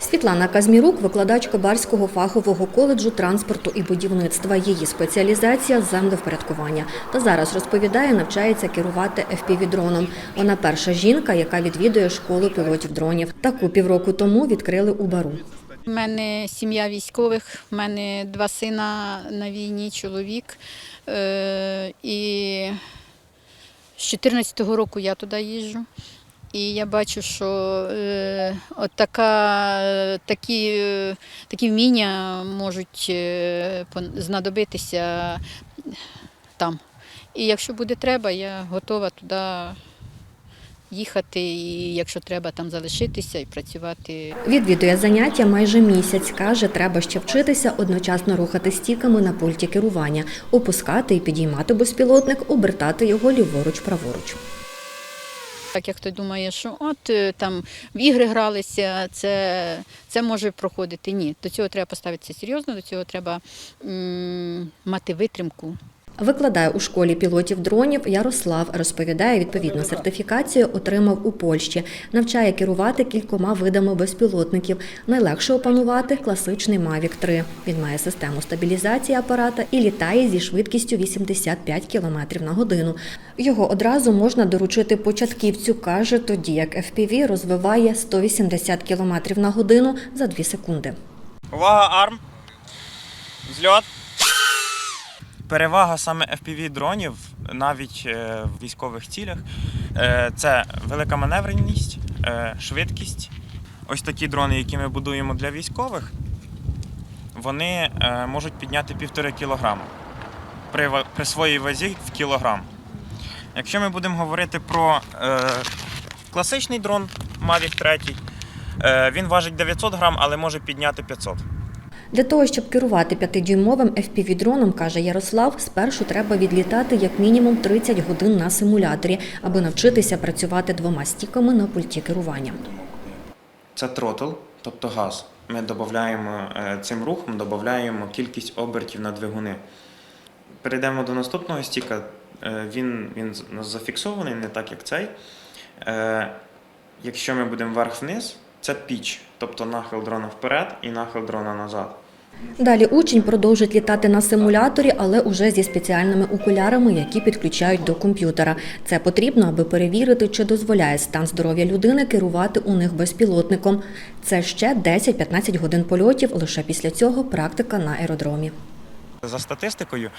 Світлана Казмірук, викладачка Барського фахового коледжу транспорту і будівництва. Її спеціалізація землевпорядкування. Та зараз розповідає, навчається керувати FPV-дроном. Вона перша жінка, яка відвідує школу пілотів дронів. Таку півроку тому відкрили у бару. У мене сім'я військових, в мене два сина на війні, чоловік. Е, і з 14-го року я туди їжджу. І я бачу, що е, от така, такі, такі вміння можуть е, знадобитися там. І якщо буде треба, я готова туди їхати, і якщо треба там залишитися і працювати Відвідує заняття майже місяць. Каже, треба ще вчитися одночасно рухати стіками на пульті керування, опускати і підіймати безпілотник, обертати його ліворуч-праворуч. Так як хто думає, що от е, там в ігри гралися, це, це може проходити. Ні, до цього треба поставитися серйозно, до цього треба м, мати витримку. Викладає у школі пілотів дронів Ярослав. Розповідає, відповідну сертифікацію отримав у Польщі. Навчає керувати кількома видами безпілотників. Найлегше опанувати класичний Mavic 3. Він має систему стабілізації апарата і літає зі швидкістю 85 км на годину. Його одразу можна доручити початківцю, каже, тоді як FPV розвиває 180 км на годину за 2 секунди. Увага, арм. Зльот. Перевага саме FPV дронів навіть е, в військових цілях е, це велика маневреність, е, швидкість. Ось такі дрони, які ми будуємо для військових, вони можуть підняти півтори кілограми при, своїй вазі в кілограм. Якщо ми будемо говорити про класичний дрон Mavic 3, е, він важить 900 грам, але може підняти 500. Для того, щоб керувати п'ятидюймовим FPV-дроном, каже Ярослав, спершу треба відлітати як мінімум 30 годин на симуляторі, аби навчитися працювати двома стіками на пульті керування. Це тротл, тобто газ. Ми додаємо е, цим рухом додаємо кількість обертів на двигуни. Перейдемо до наступного стіка. Е, Він, він зафіксований, не так як цей. Е, Якщо ми будемо вверх-вниз, це піч, тобто нахил дрона вперед і нахил дрона назад. Далі учень продовжить літати на симуляторі, але уже зі спеціальними окулярами, які підключають до комп'ютера. Це потрібно, аби перевірити, чи дозволяє стан здоров'я людини керувати у них безпілотником. Це ще 10-15 годин польотів. Лише після цього практика на аеродромі. За статистикою,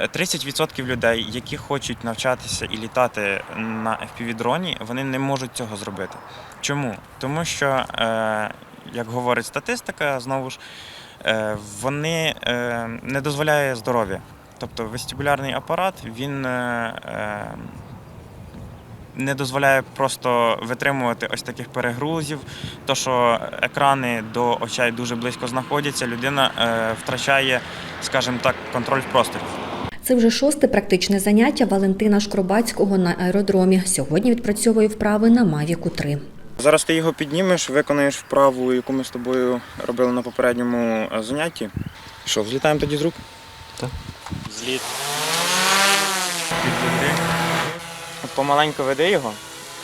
е, 30% людей, які хочуть навчатися і літати на FPV-дроні, вони не можуть цього зробити. Чому? Тому що, е, як говорить статистика, знову ж, е, вони е, не дозволяє здоров'я. Тобто вестибулярний апарат він е, е, не дозволяє просто витримувати ось таких перегрузів, то що екрани до очей дуже близько знаходяться, людина е, втрачає, скажімо так, контроль в просторі. Це вже шосте практичне заняття Валентина Шкробацького на аеродромі. Сьогодні відпрацьовує вправи на Мавіку 3. Зараз ти його піднімеш, виконаєш вправу, яку ми з тобою робили на попередньому е, занятті. Що, взлітаємо тоді з рук? Так. Зліт. Підведи. От Помаленьку веди його.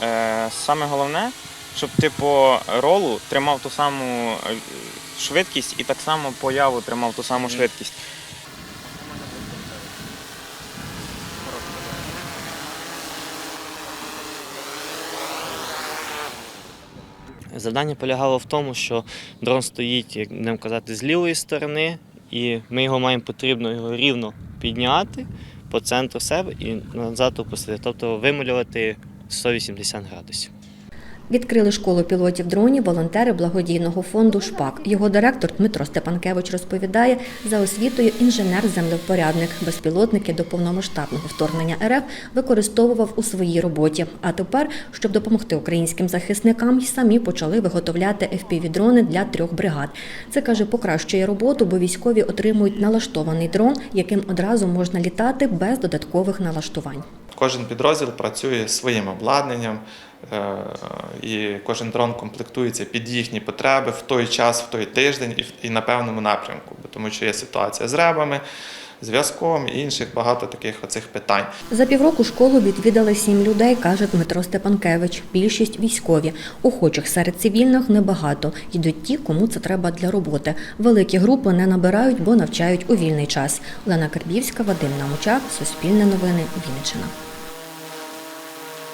Е, Саме головне, щоб ти по ролу тримав ту саму е, швидкість і так само по яву тримав ту саму швидкість. Завдання полягало в тому, що дрон стоїть, як будемо казати, з лівої сторони, і ми його маємо потрібно його рівно підняти по центру себе і назад опустити, тобто вималювати 180 градусів. Відкрили школу пілотів дронів волонтери благодійного фонду Шпак. Його директор Дмитро Степанкевич розповідає, за освітою інженер-землевпорядник. Безпілотники до повномасштабного вторгнення РФ використовував у своїй роботі. А тепер, щоб допомогти українським захисникам, самі почали виготовляти FPV-дрони для трьох бригад. Це каже, покращує роботу, бо військові отримують налаштований дрон, яким одразу можна літати без додаткових налаштувань. Кожен підрозділ працює своїм обладнанням, е, і кожен дрон комплектується під їхні потреби в той час, в той тиждень і, на певному напрямку. Тому що є ситуація з ребами, зв'язком і інших багато таких оцих питань. За півроку школу відвідали сім людей, каже Дмитро Степанкевич. Більшість військові. Охочих серед цивільних небагато. Йдуть ті, кому це треба для роботи. Великі групи не набирають, бо навчають у вільний час. Лена Карбівська, Вадим Намучак, Суспільне новини, Вінниччина.